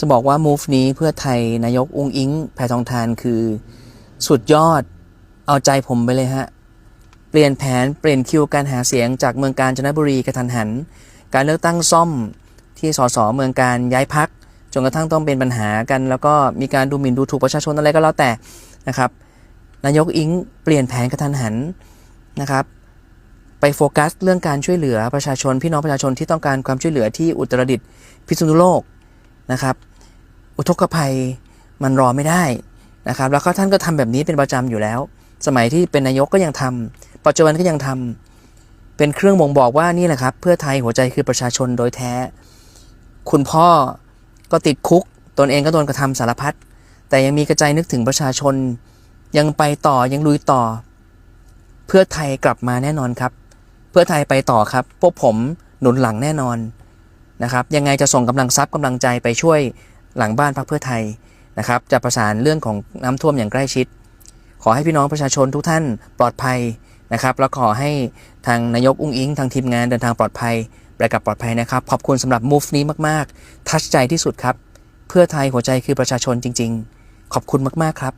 จะบอกว่า move นี้เพื่อไทยนายกอุ้งอิงแพทองทานคือ สุดยอดเอาใจผมไปเลยฮะ เปลี่ยนแผนเปลี่ยนคิวการหาเสียงจากเมืองการจนบุรีกระทันหัน การเลือกตั้งซ่อมที่สสเมืองการย้ายพักจนกระทั่งต้องเป็นปัญหากัน แล้วก็มีการดูหมิ่นดูถูกประชาชนอะไรก็แล้วแต่นะครับนายกอิงเปลี่ยนแผนกระทันหันนะครับไปโฟกัสเรื่องการช่วยเหลือประชาชนพี่น้องประชาชนที่ต้องการความช่วยเหลือที่อุตรดิตถ์พิษณุโลกนะครับ อุทกภัยมันรอไม่ได้นะครับ แล้วก็ท่านก็ทำแบบนี้เป็นประจำอยู่แล้ว สมัยที่เป็นนายกก็ยังทำปัจจุบันก็ยังทำเป็นเครื่องบ่งบอกว่านี่แหละครับ เพื่อไทยหัวใจคือประชาชนโดยแท้ คุณพ่อก็ติดคุก ตนเองก็โดนกระทำสารพัด แต่ยังมีกระใจนึกถึงประชาชน ยังไปต่อยังลุยต่อ เพื่อไทยกลับมาแน่นอนครับ เพื่อไทยไปต่อครับ พวกผมหนุนหลังแน่นอนนะครับ ยังไงจะส่งกำลังทรัพย์กำลังใจไปช่วย หลังบ้านพักเพื่อไทยนะครับจะประสานเรื่องของน้ำท่วมอย่างใกล้ชิด ขอให้พี่น้องประชาชนทุกท่านปลอดภัยนะครับ แล้วขอให้ทางนายกอุ้งอิงทางทีมงานเดินทางปลอดภัยไปกลับปลอดภัยนะครับ ขอบคุณสำหรับมูฟนี้มาก ๆ ทัชใจที่สุดครับ เพื่อไทยหัวใจคือประชาชนจริง ๆ ขอบคุณมาก ๆ ครับ